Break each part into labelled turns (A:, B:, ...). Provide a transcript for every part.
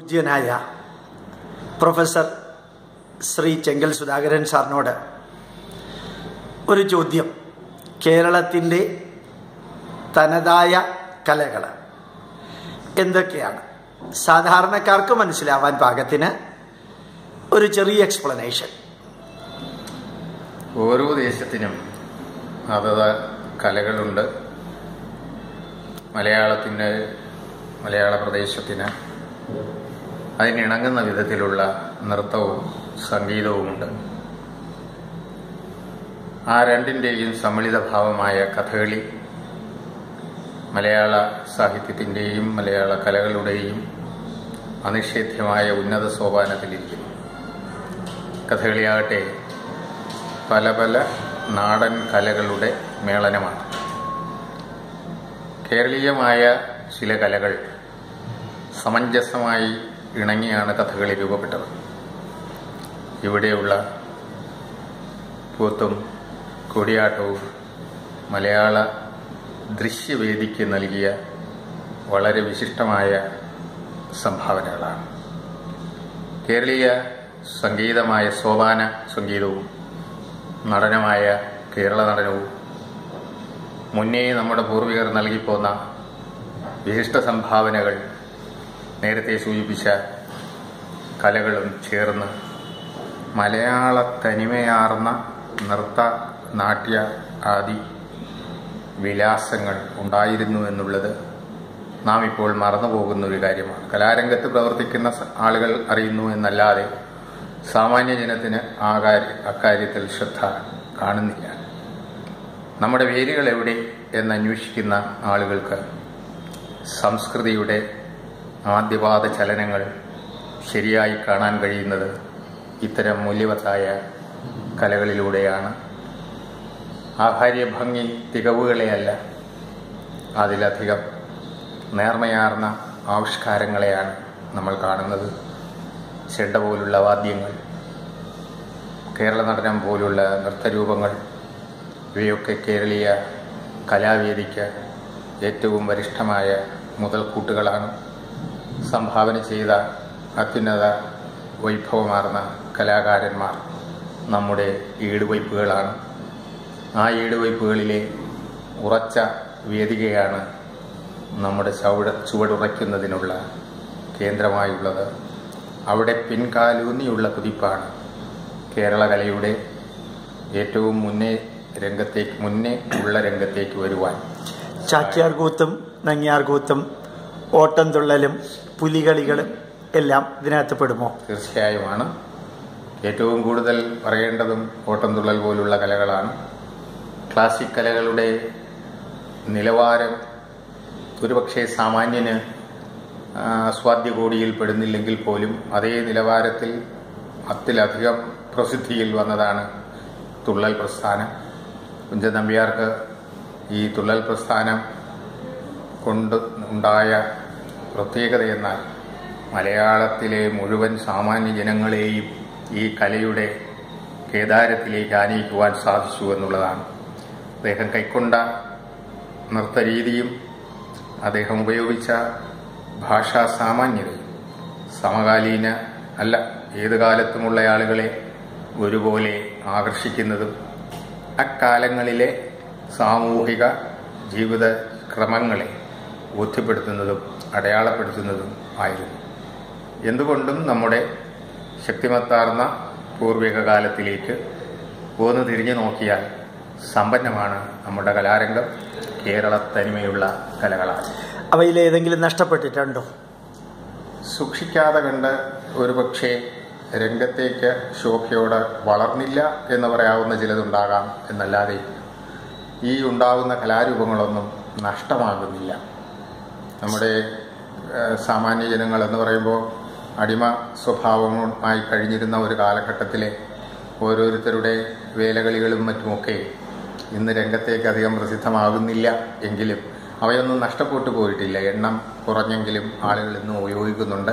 A: പൂജ്യനായ professor Shri Chengal Sudhakaran സാറിനോട് ഒരു ചോദ്യം. കേരളത്തിന്റെ തനതായ കലകൾ എന്തൊക്കെയാണ്? സാധാരണക്കാർക്ക് മനസ്സിലാവാൻ പാകത്തിന് ഒരു ചെറിയ എക്സ്പ്ലനേഷൻ
B: ഓരോ ദേശത്തിനും അതത് കലകളുണ്ട്. മലയാളത്തിന്റെ മലയാള പ്രദേശത്തിന് അതിനിണങ്ങുന്ന വിധത്തിലുള്ള നൃത്തവും സംഗീതവുമുണ്ട്. ആ രണ്ടിന്റെയും സമ്മിളിത ഭാവമായ കഥകളി മലയാള സാഹിത്യത്തിന്റെയും മലയാള കലകളുടെയും അനിഷേധ്യമായ ഉന്നത സോപാനത്തിലിരിക്കുന്നു. കഥകളിയാകട്ടെ പല പല നാടൻ കലകളുടെ മേളനമാണ്. കേരളീയമായ ചില കലകൾ സമഞ്ജസമായി ഇണങ്ങിയാണ് കഥകളി രൂപപ്പെട്ടത്. ഇവിടെയുള്ള കൂത്തും കൂടിയാട്ടവും മലയാള ദൃശ്യവേദിക്ക് നൽകിയ വളരെ വിശിഷ്ടമായ സംഭാവനകളാണ്. കേരളീയ സംഗീതമായ സോപാന സംഗീതവും നടനമായ കേരള നടനവും മുന്നേ നമ്മുടെ പൂർവികർ നൽകിപ്പോന്ന വിശിഷ്ട സംഭാവനകൾ നേരത്തെ സൂചിപ്പിച്ച കലകളും ചേർന്ന് മലയാള തനിമയാർന്ന നൃത്ത നാട്യ ആദി വിലാസങ്ങൾ ഉണ്ടായിരുന്നു എന്നുള്ളത് നാം ഇപ്പോൾ മറന്നുപോകുന്ന ഒരു കാര്യമാണ്. കലാരംഗത്ത് പ്രവർത്തിക്കുന്ന ആളുകൾ അറിയുന്നു എന്നല്ലാതെ സാമാന്യ ജനത്തിന് ആ കാര്യ അക്കാര്യത്തിൽ ശ്രദ്ധ കാണുന്നില്ല. നമ്മുടെ വേരുകൾ എവിടെ എന്നന്വേഷിക്കുന്ന ആളുകൾക്ക് സംസ്കൃതിയുടെ ആദ്യപാദ ചലനങ്ങൾ ശരിയായി കാണാൻ കഴിയുന്നത് ഇത്തരം മൂല്യവത്തായ കലകളിലൂടെയാണ്. ആഹാര്യ ഭംഗി തികവുകളെയല്ല അതിലധികം നേർമയാർന്ന ആവിഷ്കാരങ്ങളെയാണ് നമ്മൾ കാണുന്നത്. ചെണ്ട പോലുള്ള വാദ്യങ്ങൾ കേരള നടനം പോലുള്ള നൃത്തരൂപങ്ങൾ ഇവയൊക്കെ കേരളീയ കലാവേദിക്ക് ഏറ്റവും വരിഷ്ഠമായ മുതൽക്കൂട്ടുകളാണ്. സംഭാവന ചെയ്ത അത്യുന്നത വൈഭവമാർന്ന കലാകാരന്മാർ നമ്മുടെ ഈടുവയ്പ്പുകളാണ് ആ ഈടുവയ്പ്പുകളിലെ ഉറച്ച വേദികയാണ് നമ്മുടെ ചുവട ചുവടുറയ്ക്കുന്നതിനുള്ള കേന്ദ്രമായുള്ളത്. അവിടെ പിൻകാലൂന്നിയുള്ള കുതിപ്പാണ് കേരള കലയുടെ ഏറ്റവും മുന്നേ രംഗത്തേക്ക് മുന്നേ ഉള്ള രംഗത്തേക്ക് വരുവാൻ.
A: ചാക്യാർ കൂത്തും നങ്ങിയാർ ഓട്ടം തുള്ളലും പുലികളികളും എല്ലാം ഇതിനകത്ത് പെടുമോ?
B: തീർച്ചയായുമാണ്. ഏറ്റവും കൂടുതൽ പറയേണ്ടതും ഓട്ടംതുള്ളൽ പോലുള്ള കലകളാണ്. ക്ലാസിക് കലകളുടെ നിലവാരം ഒരുപക്ഷെ സാമാന്യന് സ്വാദ്യകോടിയിൽ പെടുന്നില്ലെങ്കിൽ പോലും അതേ നിലവാരത്തിൽ അത്തിലധികം പ്രസിദ്ധിയിൽ വന്നതാണ് തുള്ളൽ പ്രസ്ഥാനം. കുഞ്ചൻ നമ്പ്യാർക്ക് ഈ തുള്ളൽ പ്രസ്ഥാനം കൊണ്ട് ഉണ്ടായ പ്രത്യേകതയെന്നാൽ മലയാളത്തിലെ മുഴുവൻ സാമാന്യ ജനങ്ങളെയും ഈ കലയുടെ കേദാരത്തിലേക്ക് ആനയിക്കുവാൻ സാധിച്ചു എന്നുള്ളതാണ്. അദ്ദേഹം കൈക്കൊണ്ട നൃത്തരീതിയും അദ്ദേഹം ഉപയോഗിച്ച ഭാഷാ സാമാന്യതയും സമകാലീന അല്ല ഏത് കാലത്തുമുള്ള ആളുകളെ ഒരുപോലെ ആകർഷിക്കുന്നതും അക്കാലങ്ങളിലെ സാമൂഹിക ജീവിത ക്രമങ്ങളെ ബോധ്യപ്പെടുത്തുന്നതും അടയാളപ്പെടുത്തുന്നതും ആയിരുന്നു. എന്തുകൊണ്ടും നമ്മുടെ ശക്തിമത്താർന്ന പൂർവിക കാലത്തിലേക്ക് പോന്ന് തിരിഞ്ഞു നോക്കിയാൽ സമ്പന്നമാണ് നമ്മുടെ കലാരംഗം കേരള തനിമയുള്ള കലകളാണ്
A: അവയിൽ ഏതെങ്കിലും നഷ്ടപ്പെട്ടിട്ടുണ്ടോ?
B: സൂക്ഷിക്കാതെ കണ്ട് ഒരുപക്ഷെ രംഗത്തേക്ക് ശോഭയോടെ വളർന്നില്ല എന്ന് പറയാവുന്ന ചിലതുണ്ടാകാം എന്നല്ലാതെ ഈ ഉണ്ടാകുന്ന കലാരൂപങ്ങളൊന്നും നഷ്ടമാകുന്നില്ല. നമ്മുടെ സാമാന്യ ജനങ്ങൾ എന്ന് പറയുമ്പോൾ അടിമ സ്വഭാവമായി കഴിഞ്ഞിരുന്ന ഒരു കാലഘട്ടത്തിലെ ഓരോരുത്തരുടെ വേലകളികളും മറ്റുമൊക്കെ ഇന്ന് രംഗത്തേക്ക് അധികം പ്രസിദ്ധമാകുന്നില്ല എങ്കിലും അവയൊന്നും നഷ്ടപ്പെട്ടു പോയിട്ടില്ല. എണ്ണം കുറഞ്ഞെങ്കിലും ആളുകൾ ഇന്നും ഉപയോഗിക്കുന്നുണ്ട്.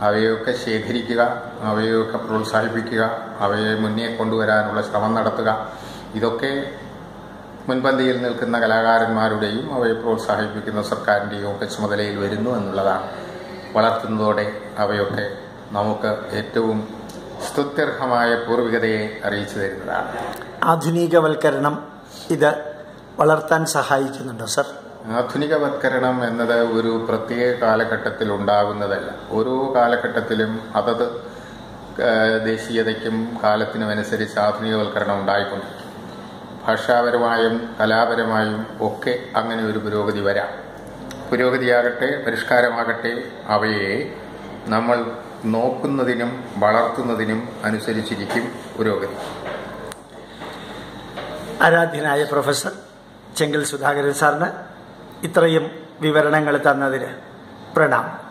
B: അവയൊക്കെ ശേഖരിക്കുക അവയൊക്കെ പ്രോത്സാഹിപ്പിക്കുക അവയെ മുന്നേ കൊണ്ടുവരാനുള്ള ശ്രമം നടത്തുക ഇതൊക്കെ മുൻപന്തിയിൽ നിൽക്കുന്ന കലാകാരന്മാരുടെയും അവയെ പ്രോത്സാഹിപ്പിക്കുന്ന സർക്കാരിന്റെയും ഒക്കെ ചുമതലയിൽ വരുന്നു എന്നുള്ളതാണ്. വളർത്തുന്നതോടെ അവയൊക്കെ നമുക്ക് ഏറ്റവും സ്തുത്യർഹമായ പൂർവികതയെ അറിയിച്ചു തരുന്നതാണ്.
A: ആധുനികവൽക്കരണം ഇത് വളർത്താൻ സഹായിക്കുന്നുണ്ടോ സർ?
B: ആധുനികവൽക്കരണം എന്നത് ഒരു പ്രത്യേക കാലഘട്ടത്തിൽ ഉണ്ടാകുന്നതല്ല. ഓരോ കാലഘട്ടത്തിലും അതത് ദേശീയതയ്ക്കും കാലത്തിനും അനുസരിച്ച് ആധുനികവൽക്കരണം ഉണ്ടായിക്കൊണ്ടിരിക്കും ഭാഷാപരമായും കലാപരമായും ഒക്കെ അങ്ങനെ ഒരു പുരോഗതി വരാം. പുരോഗതിയാകട്ടെ പരിഷ്കാരമാകട്ടെ അവയെ നമ്മൾ നോക്കുന്നതിനും വളർത്തുന്നതിനും അനുസരിച്ചിരിക്കും പുരോഗതി.
A: ആരാധ്യനായ പ്രൊഫസർ ചെങ്കൽ സുധാകരൻ സാറിന് ഇത്രയും വിവരണങ്ങൾ തന്നതിന് പ്രണാമം.